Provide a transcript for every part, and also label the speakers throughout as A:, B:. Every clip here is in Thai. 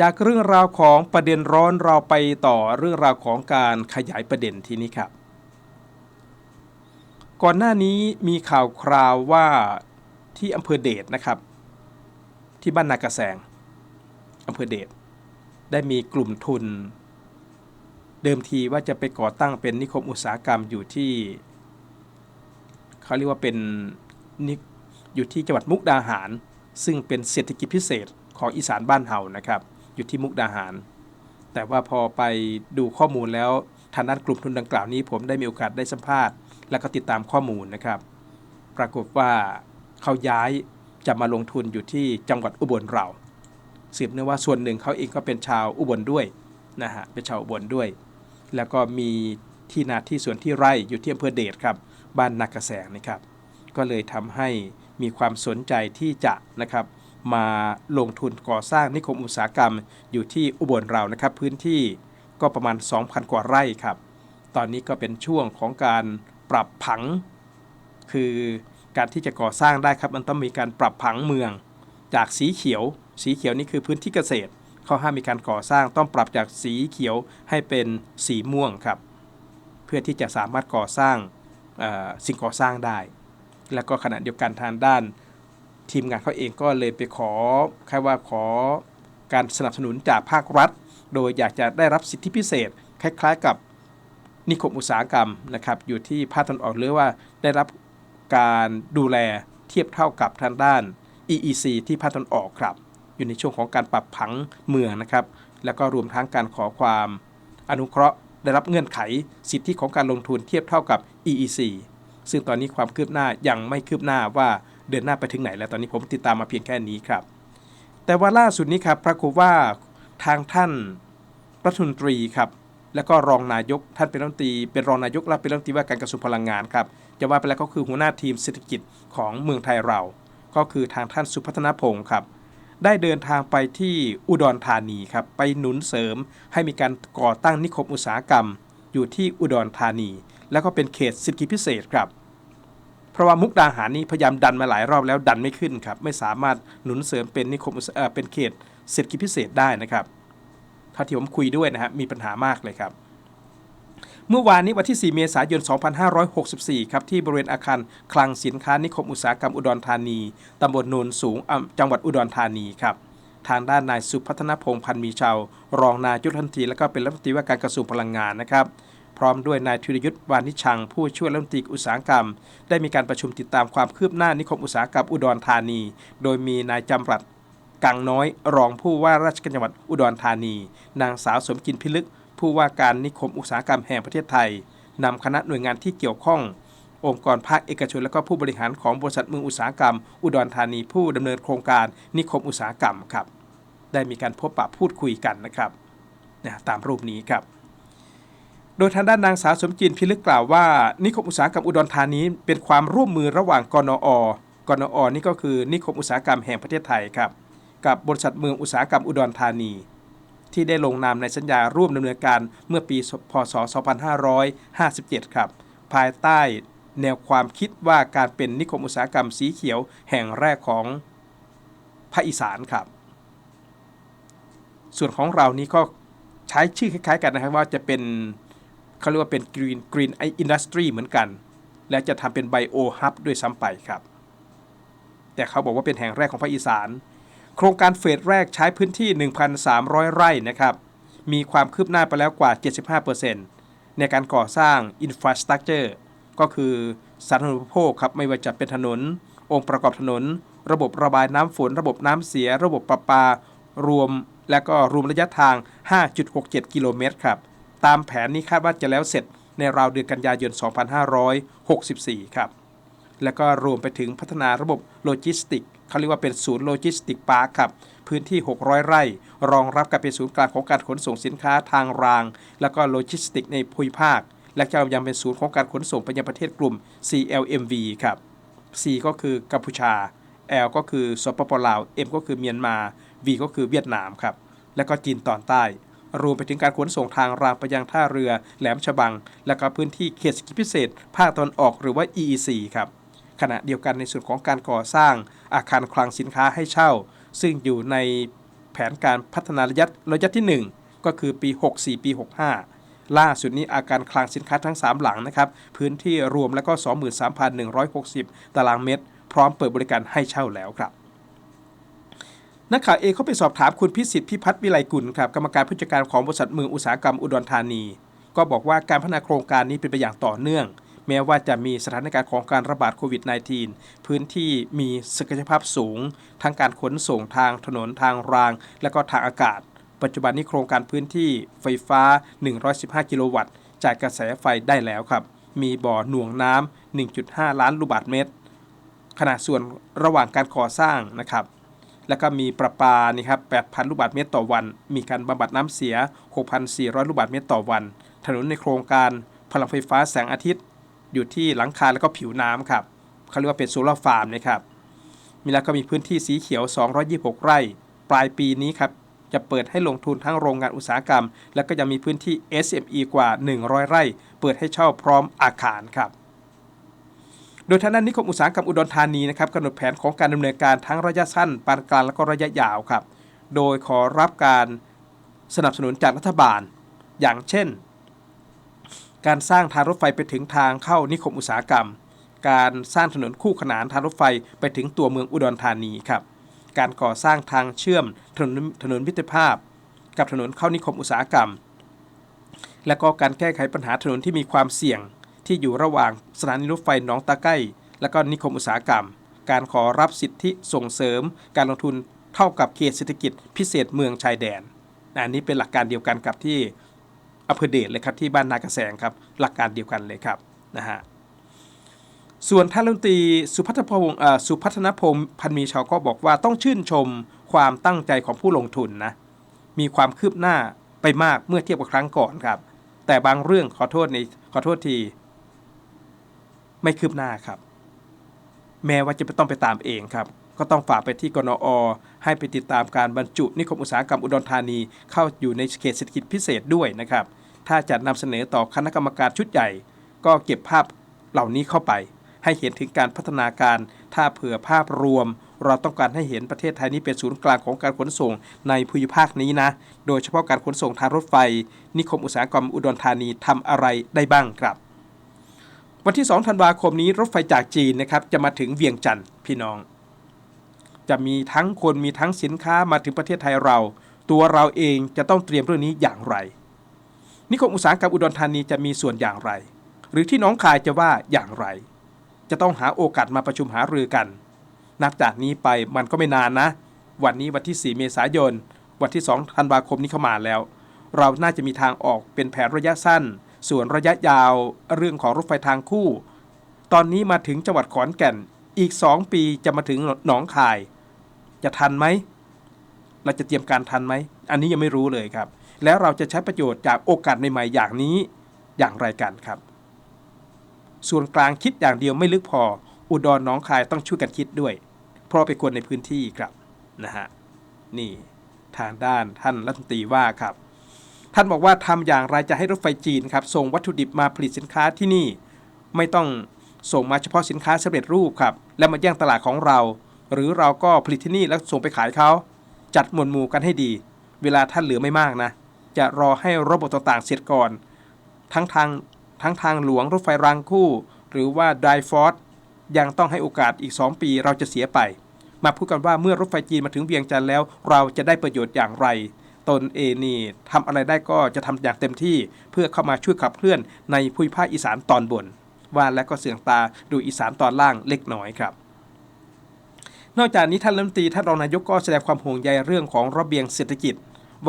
A: จากเรื่องราวของประเด็นร้อนเราไปต่อเรื่องราวของการขยายประเด็นที่นี้ครับ ก่อนหน้านี้มีข่าวคราวว่าที่อำเภอเดชนะครับ ที่บ้านนากระแสงอำเภอเดชได้มีกลุ่มทุน เดิมทีว่าจะไปก่อตั้งเป็นนิคมอุตสาหกรรมอยู่ที่เขาเรียกว่าเป็นนิอยู่ที่จังหวัดมุกดาหาร ซึ่งเป็นเศรษฐกิจพิเศษของอีสานบ้านเฮานะครับ อยู่ที่มุกดาหาร แต่ว่าพอไปดูข้อมูลแล้วทางด้านกลุ่มทุนดังกล่าวนี้ ผมได้มีโอกาสได้สัมภาษณ์ และก็ติดตามข้อมูลนะครับ ปรากฏว่าเขาย้ายจะมาลงทุนอยู่ที่จังหวัดอุบลเราสืบเนื่องว่าส่วนหนึ่งเขาเองก็เป็นชาวอุบลด้วยนะฮะเป็นชาวอุบลด้วย แล้วก็มีที่นาที่สวนที่ไร่อยู่ที่อำเภอเดชครับ บ้านนักระแสงนะครับ ก็เลยทำให้มีความสนใจที่จะนะครับ มาลงทุนก่อสร้างนิคมอุตสาหกรรมอยู่ที่อุบลเรานะครับพื้นที่ก็ประมาณ 2,000 กว่าไร่ครับ ตอนนี้ก็เป็นช่วงของการปรับผัง คือการที่จะก่อสร้างได้ครับมันต้องมีการปรับผังเมือง จากสีเขียว สีเขียวนี่คือพื้นที่เกษตรเขาห้ามมีการก่อสร้างต้องปรับจากสีเขียวให้เป็นสีม่วงครับ เพื่อที่จะสามารถก่อสร้างสิ่งก่อสร้างได้ แล้วก็ขณะเดียวกันทางด้าน ทีมงานเขาเองก็เลยไปขอแค่ว่าขอการสนับสนุนจากภาครัฐ โดยอยากจะได้รับสิทธิพิเศษ คล้าย ๆ กับนิคมอุตสาหกรรมนะครับ อยู่ที่ภาคตะวันออกหรือว่าได้รับการดูแลเทียบเท่ากับทางด้าน EEC ที่ภาคตะวันออกครับ อยู่ในช่วงของการปรับผังเมืองนะครับ แล้วก็รวมทั้งการขอความอนุเคราะห์ได้รับเงื่อนไขสิทธิของการลงทุนเทียบเท่ากับ EEC ซึ่งตอนนี้ความคืบหน้ายังไม่คืบหน้าว่า เดินหน้าไปถึงไหนแล้วตอนนี้ผมติดตามมาเพียงแค่นี้ครับ แต่ว่าล่าสุดนี้ครับปรากฏว่าทางท่านรัฐมนตรีครับแล้วก็รองนายกท่านเป็นรัฐมนตรีเป็นรองนายกและเป็นรัฐมนตรีว่าการกระทรวงพลังงานครับจะว่าไปแล้วก็คือหัวหน้าทีมเศรษฐกิจของเมืองไทยเรา ก็คือทางท่านสุพัฒนพงศ์ครับได้เดินทางไปที่อุดรธานีครับไปหนุนเสริมให้มีการก่อตั้งนิคมอุตสาหกรรม อยู่ที่อุดรธานี แล้วก็เป็นเขตเศรษฐกิจพิเศษครับ เพราะว่ามุกดาหารนี้พยายามดันมาหลายรอบแล้วดันไม่ขึ้นครับไม่สามารถหนุนเสริมเป็นนิคมอุตเป็นเขตเศรษฐกิจพิเศษได้นะครับเท่าที่ผมคุยด้วยนะฮะมีปัญหามากเลยครับ เมื่อวานนี้วันที่ 4 เมษายน 2564 ครับที่บริเวณอาคารคลังสินค้านิคมอุตสาหกรรมอุดรธานีตำบลโนนสูงจังหวัดอุดรธานีครับทางด้านนายสุพัฒนพงษ์พันธ์มีชาว รองนายกรัฐมนตรีและก็เป็นรัฐมนตรีว่าการกระทรวงพลังงานนะครับ พร้อมด้วยนายธีรยุทธ์วานิชัง ผู้ช่วยรัฐมนตรีอุตสาหกรรม ได้มีการประชุมติดตามความคืบหน้านิคมอุตสาหกรรมอุดรธานี โดยมีนายจำรัดกังน้อย รองผู้ว่าราชการจังหวัดอุดรธานี นางสาวสมกินพิลึก ผู้ว่าการนิคมอุตสาหกรรมแห่งประเทศไทยนำคณะหน่วยงานที่เกี่ยวข้อง องค์กรภาคเอกชนและก็ผู้บริหารของบริษัทมืออุตสาหกรรม อุดรธานีผู้ดำเนินโครงการนิคมอุตสาหกรรมครับ ได้มีการพบปะพูดคุยกันนะครับนะตามรูปนี้ครับ โดยทางด้านนางสาวสมจินพิลึกกล่าวว่า นิคมอุตสาหกรรมอุดรธานีเป็นความร่วมมือระหว่างกนอกนอนี่ก็คือนิคมอุตสาหกรรมแห่งประเทศไทยครับกับบริษัทเมืองอุตสาหกรรมอุดรธานี ที่ได้ลงนามในสัญญาร่วมดำเนินการเมื่อปีพศ 2557 ครับ ภายใต้แนวความคิดว่าการเป็นนิคมอุตสาหกรรมสีเขียวแห่งแรกของภาคอีสานครับ ส่วนของเรานี้ก็ใช้ชื่อคล้ายๆกันนะครับว่าจะเป็น เขาเรียกว่าเป็น Green Green Industry เหมือนกัน และจะทำเป็น Bio Hub ด้วยซ้ำไปครับ แต่เขาบอกว่าเป็นแห่งแรกของภาคอีสาน โครงการเฟสแรกใช้พื้นที่ 1,300 ไร่นะครับ มีความคืบหน้าไปแล้วกว่า 75%ในการก่อสร้างอินฟราสตรักเจอร์ก็คือสาธารณูปโภคครับไม่ว่าจะเป็นถนน องค์ประกอบถนน ระบบระบายน้ำฝน ระบบน้ำเสีย ระบบประปารวม และก็รวมระยะทาง 5.67 กิโลเมตรครับ ตามแผนนี้คาดว่าจะแล้วเสร็จในราวเดือนกันยายน 2564 ครับ แล้วก็รวมไปถึงพัฒนาระบบโลจิสติกเขาเรียกว่าเป็นศูนย์โลจิสติกพาร์คครับ พื้นที่ 600 ไร่ รองรับการเป็นศูนย์กลางของการขนส่งสินค้าทางราง แล้วก็โลจิสติกในภูมิภาค และจะยังเป็นศูนย์ของการขนส่งไปยังประเทศกลุ่ม CLMV ครับ C ก็คือกัมพูชา L ก็คือสปปลาว M ก็คือเมียนมา V ก็คือเวียดนามครับ และก็จีนตอนใต้ รวมไปถึงการขนส่งทางรางไปยังท่าเรือ แหลมฉบัง และก็พื้นที่เขตเศรษฐกิพิเศษ ภาคตะวันออกหรือว่า EEC ครับขณะเดียวกันในส่วนของการก่อสร้างอาคารคลังสินค้าให้เช่า ซึ่งอยู่ในแผนการพัฒนาระยะระยะที่ 1 ก็คือปี 64 ปี 65 ล่าสุดนี้อาการคลังสินค้าทั้ง 3 หลังนะครับ พื้นที่รวมแล้วก็ 23,160 ตารางเมตร พร้อมเปิดบริการให้เช่าแล้วครับ นักข่าวเองเขาไปสอบถามคุณพิสิทธิ์พิพัฒน์วิไลกุลครับกรรมการผู้จัดการของบริษัทเมืองอุตสาหกรรมอุดรธานี ก็บอกว่าการพัฒนาโครงการนี้เป็นไปอย่างต่อเนื่อง แม้ว่าจะมีสถานการณ์ของการระบาดโควิด -19 พื้นที่มีศักยภาพสูง ทั้งการขนส่งทางถนนทางราง และก็ทางอากาศ ปัจจุบันนี้โครงการพื้นที่ไฟฟ้า 115 กิโลวัตต์จ่ายกระแสไฟได้แล้วครับ มีบ่อหน่วงน้ำ1.5 ล้านลูกบาศก์เมตรขนาดส่วนระหว่างการก่อสร้างนะครับ แล้วก็มีประปานี่ครับ 8,000 ลูกบาศก์เมตรต่อวัน มีการบำบัดน้ำเสีย 6,400 ลูกบาศก์เมตรต่อวัน ถนนในโครงการพลังไฟฟ้าแสงอาทิตย์ อยู่ที่หลังคาแล้วก็ผิวน้ำครับเขาเรียกว่าเป็นโซลาร์ฟาร์มนะครับ มีแล้วก็มีพื้นที่สีเขียว 226 ไร่ ปลายปีนี้ครับ จะเปิดให้ลงทุนทั้งโรงงานอุตสาหกรรม แล้วก็ยังมีพื้นที่ SME กว่า 100 ไร่ เปิดให้เช่าพร้อมอาคารครับ โดยทางด้านนิคมอุตสาหกรรมอุดรธานีนะครับกำหนดแผนของการดำเนินการทั้งระยะสั้นปานกลางและก็ระยะยาวครับ โดยขอรับการสนับสนุนจากรัฐบาล อย่างเช่น การสร้างทางรถไฟไปถึงทางเข้านิคมอุตสาหกรรม การสร้างถนนคู่ขนานทางรถไฟไปถึงตัวเมืองอุดรธานีครับ การก่อสร้างทางเชื่อมถนนถนนมิตรภาพ กับถนนเข้านิคมอุตสาหกรรม และก็การแก้ไขปัญหาถนนที่มีความเสี่ยง ที่อยู่ระหว่างสถานีรถไฟหนองตะไก้และก็นิคมอุตสาหกรรม การขอรับสิทธิส่งเสริม การลงทุนเท่ากับเขตเศรษฐกิจพิเศษเมืองชายแดนอันนี้เป็นหลักการเดียวกันกับที่อำเภอเดชเลยครับที่บ้านนากระแสงครับหลักการเดียวกันเลยครับนะฮะส่วนท่านรัฐมนตรีสุพัฒนพงศ์สุพัฒนพงศ์พันมีชาวก็บอกว่าต้องชื่นชมความตั้งใจของผู้ลงทุนนะมีความคืบหน้าไปมากเมื่อเทียบกับครั้งก่อนครับ แต่บางเรื่องขอโทษในขอโทษที ไม่คืบหน้าครับ แม้ว่าจะไม่ต้องไปตามเองครับ ก็ต้องฝากไปที่กนอ ให้ไปติดตามการบรรจุนิคมอุตสาหกรรมอุดรธานี เข้าอยู่ในเขตเศรษฐกิจพิเศษด้วยนะครับ ถ้าจะนำเสนอต่อคณะกรรมการชุดใหญ่ ก็เก็บภาพเหล่านี้เข้าไป ให้เห็นถึงการพัฒนาการ ถ้าเผื่อภาพรวม เราต้องการให้เห็นประเทศไทยนี้เป็นศูนย์กลางของการขนส่งในภูมิภาคนี้นะ โดยเฉพาะการขนส่งทางรถไฟ นิคมอุตสาหกรรมอุดรธานีทำอะไรได้บ้างครับ วันที่ 2 ธันวาคมนี้รถไฟจากจีนนะครับจะมาถึงเวียงจันทร์พี่น้อง จะมีทั้งคนมีทั้งสินค้ามาถึงประเทศไทยเรา ตัวเราเองจะต้องเตรียมเรื่องนี้อย่างไร นิคมอุตสาหกรรมอุดรธานีจะมีส่วนอย่างไร หรือที่น้องคายจะว่าอย่างไร จะต้องหาโอกาสมาประชุมหารือกัน นับจากนี้ไปมันก็ไม่นานนะ วันนี้วันที่ 4 เมษายน วันที่ 2 ธันวาคมนี้เข้ามาแล้ว เราน่าจะมีทางออกเป็นแผนระยะสั้น ส่วนระยะยาวเรื่องของรถไฟทางคู่ ตอนนี้มาถึงจังหวัดขอนแก่นอีก 2 ปีจะมาถึงหนองคาย จะทันไหม เราจะเตรียมการทันไหม อันนี้ยังไม่รู้เลยครับ แล้วเราจะใช้ประโยชน์จากโอกาสใหม่ๆอย่างนี้อย่างไรกันครับ ส่วนกลางคิดอย่างเดียวไม่ลึกพอ อุดรหน้องคายต้องช่วยกันคิดด้วย เพราะเป็นคนในพื้นที่ครับนะฮะนี่ทางด้านท่านรัฐมนตรีว่าครับ ท่านบอกว่าทำอย่างไรจะให้รถไฟจีนครับส่งวัตถุดิบมาผลิตสินค้าที่นี่ ไม่ต้องส่งมาเฉพาะสินค้าสำเร็จรูปครับแล้วมาแย่งตลาดของเรา หรือเราก็ผลิตที่นี่แล้วส่งไปขายเขาจัดหมวดหมู่กันให้ดี เวลาท่านเหลือไม่มากนะ จะรอให้ระบบต่างๆเสร็จก่อน ทั้งทางทั้งทางหลวงรถไฟรางคู่ หรือว่าไดฟอร์ดยังต้องให้โอกาสอีก 2 ปีเราจะเสียไป มาพูดกันว่าเมื่อรถไฟจีนมาถึงเวียงจันทร์แล้ว เราจะได้ประโยชน์อย่างไร ตนเองนี่ทำอะไรได้ก็จะทำอย่างเต็มที่เพื่อเข้ามาช่วยขับเคลื่อนในภูมิภาคอีสานตอนบนว่าและก็เสียงตาดูอีสานตอนล่างเล็กน้อยครับ นอกจากนี้ท่านรัฐมนตรีท่านรองนายกก็แสดงความห่วงใยเรื่องของระเบียงเศรษฐกิจ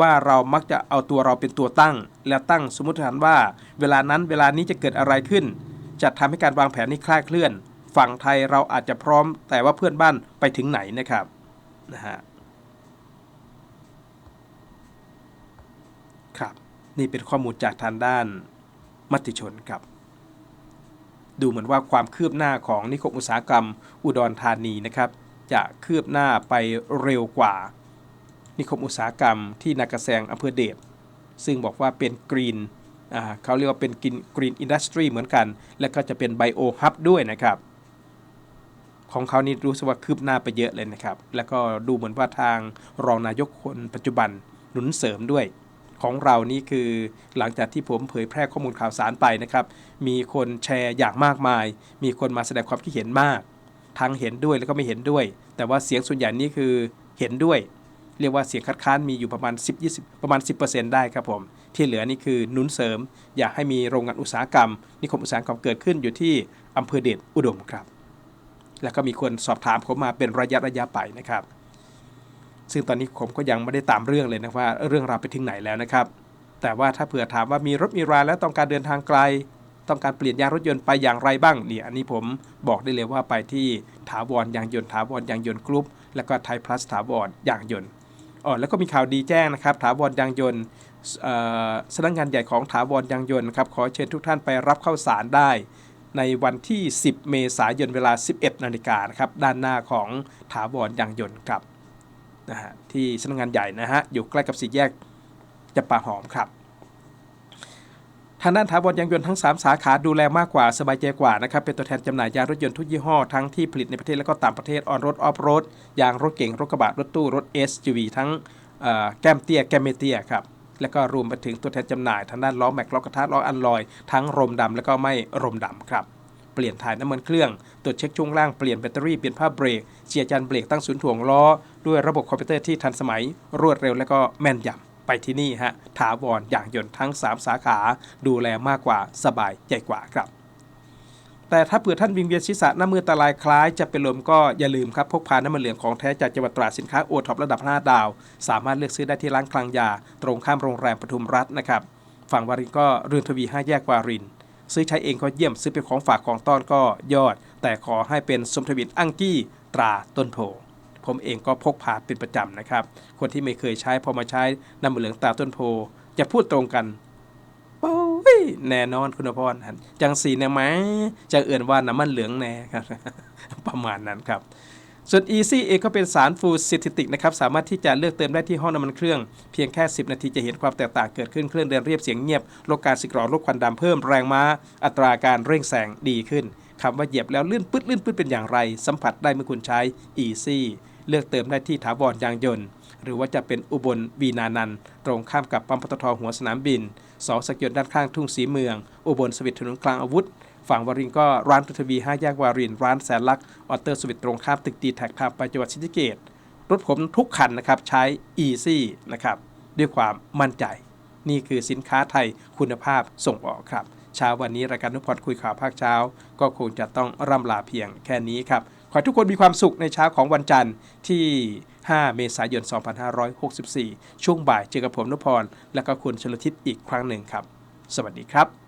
A: ว่าเรามักจะเอาตัวเราเป็นตัวตั้ง และตั้งสมมติฐานว่า เวลานั้นเวลานี้จะเกิดอะไรขึ้น จะทำให้การวางแผนนี้คลาดเคลื่อน ฝั่งไทยเราอาจจะพร้อม แต่ว่าเพื่อนบ้านไปถึงไหนนะครับนะฮะครับ นี่เป็นข้อมูลจากทางด้านมติชนครับ ดูเหมือนว่าความคืบหน้าของนิคมอุตสาหกรรมอุดรธานีนะครับ จะคืบหน้าไปเร็วกว่า นิคมอุตสาหกรรมที่นากระแซงอำเภอเดชซึ่งบอกว่าเป็นกรีนเขาเรียกว่าเป็นกรีนกรีนอินดัสทรีเหมือนกัน และก็จะเป็นไบโอฮับด้วยนะครับ ของเขานี่รู้สึกว่าคืบหน้าไปเยอะเลยนะครับ แล้วก็ดูเหมือนว่าทางรองนายกคนปัจจุบันหนุนเสริมด้วย ของเรานี่คือ หลังจากที่ผมเผยแพร่ข้อมูลข่าวสารไปนะครับ มีคนแชร์อย่างมากมาย มีคนมาแสดงความคิดเห็นมาก ทั้งเห็นด้วยแล้วก็ไม่เห็นด้วย แต่ว่าเสียงส่วนใหญ่นี่คือเห็นด้วย เรียกว่าเสียงคัดค้านมีอยู่ประมาณ 10 20 ประมาณ 10%ได้ครับผม ที่เหลือนี่คือนุนเสริม อยากให้มีโรงงานอุตสาหกรรม นิคมอุตสาหกรรมเกิดขึ้นอยู่ที่อำเภอเดชอุดมครับ แล้วก็มีคนสอบถามผมมาเป็นระยะระยะไปนะครับ ซึ่งตอนนี้ผมก็ยังไม่ได้ตามเรื่องเลยนะว่าเรื่องราวไปถึงไหนแล้วนะครับ แต่ว่าถ้าเผื่อถามว่ามีรถมีราแล้วต้องการเดินทางไกล ต้องการเปลี่ยนยางรถยนต์ไปอย่างไรบ้างเนี่ยอันนี้ผมบอกได้เลยว่าไปที่ถาวรยางยนต์ถาวรยางยนต์กรุ๊ปแล้วก็ไทยพลัสถาวรยางยนต์อ๋อแล้วก็มีข่าวดีแจ้งนะครับถาวรยางยนต์เอ่อสำนักงานใหญ่ของถาวรยางยนต์ครับขอเชิญทุกท่านไปรับข้าวสารได้ ในวันที่ 10 เมษายนเวลา 11 นาฬิกานะครับด้านหน้าของถาวรยางยนต์ครับ นะฮะที่สำนักงานใหญ่นะฮะอยู่ใกล้กับสี่แยกจะป่าหอมครับทางด้านถาวรยางยนต์ทั้ง 3 สาขาดูแลมากกว่าสบายใจกว่านะครับเป็นตัวแทนจำหน่ายยางรถยนต์ทุกยี่ห้อทั้งที่ผลิตในประเทศและก็ต่างประเทศออนรถออฟโรดยางรถเก๋งรถกระบะรถตู้รถ SUV ทั้งแก้มเตี้ยแก้มไม่เตี้ยครับแล้วก็รวมไปถึงตัวแทนจำหน่ายทางด้านล้อแม็กล้อกระทะล้ออันลอย ทั้งรมดำและก็ไม่รมดำครับ เปลี่ยนถ่ายน้ำมันเครื่อง ตรวจเช็คช่วงล่าง เปลี่ยนแบตเตอรี่ เปลี่ยนผ้าเบรกเจียร์จันเบรก ตั้งศูนย์ถ่วงล้อ ด้วยระบบคอมพิวเตอร์ที่ทันสมัย รวดเร็วและก็แม่นยำ ไปที่นี่ฮะ ถาวรอย่างยนต์ทั้ง 3 สาขา ดูแลมากกว่า สบายใจกว่าครับแต่ถ้าเผื่อท่านวิงเวียนศีรษะน้ำมือตะลายคล้ายจะเป็นลมก็อย่าลืมครับ พกพาน้ำมันเหลืองของแท้จากจังหวัดตราดสินค้าโอท็อประดับ 5 ดาว สามารถเลือกซื้อได้ที่ร้านคลังยา ตรงข้ามโรงแรมปทุมรัฐนะครับ ฝั่งวารินก็เรือนทวี 5 แยกวาริน ซื้อใช้เองก็เยี่ยมซื้อเป็นของฝากของต้อนก็ยอด แต่ขอให้เป็นสมทวินอังกี้ตราต้นโพผมเองก็พกพาเป็นประจำนะครับ คนที่ไม่เคยใช้พอมาใช้น้ำมันเหลืองตราต้นโพจะพูดตรงกันโอ้ยแน่นอนคุณพรหันจังสีเนี่ยไหมจะเอื่นว่าน้ำมันเหลืองแน่ครับ ประมาณนั้นครับ ส่วน Easy เองก็เป็นสารฟูซิติติกนะครับสามารถที่จะเลือกเติมได้ที่ห้องน้ำมันเครื่อง เพียงแค่ 10 นาทีจะเห็นความแตกต่างเกิดขึ้นเครื่องเดินเรียบเสียงเงียบลดการสึกรอลดควันดำเพิ่มแรงม้า อัตราการเร่งแสงดีขึ้นคำว่าเหยียบแล้วลื่นปื๊ดลื่นปื๊ดเป็นอย่างไร สัมผัสได้เมื่อคุณใช้ Easy เลือกเติมได้ที่ถาวรยางยนต์ หรือว่าจะเป็นอุบลวีนานันตรงข้ามกับปั๊มปตทหัวสนามบินสองสักยนด้านข้างทุ่งสีเมือง อุบลสวิตถนนกลางอาวุธ ฝั่งวารินก็ร้านพุทวี5แยกวาริน ร้านแสนลักษ์ออเตอร์สวิตตรงข้ามตึกตีแท็กทางไปจังหวัดศรีสะเกษรถผมทุกคันนะครับใช้ Easy นะครับด้วยความมั่นใจ นี่คือสินค้าไทยคุณภาพส่งออกครับเช้าวันนี้รายการนุพรคุยข่าวภาคเช้า ก็คงจะต้องร่ำลาเพียงแค่นี้ครับขอให้ทุกคนมีความสุขในเช้าของวันจันทร์ที่ 5 เมษายน 2564 ช่วงบ่ายเจอกับผมนุพรและก็คุณชลทิศอีกครั้งหนึ่งครับ สวัสดีครับ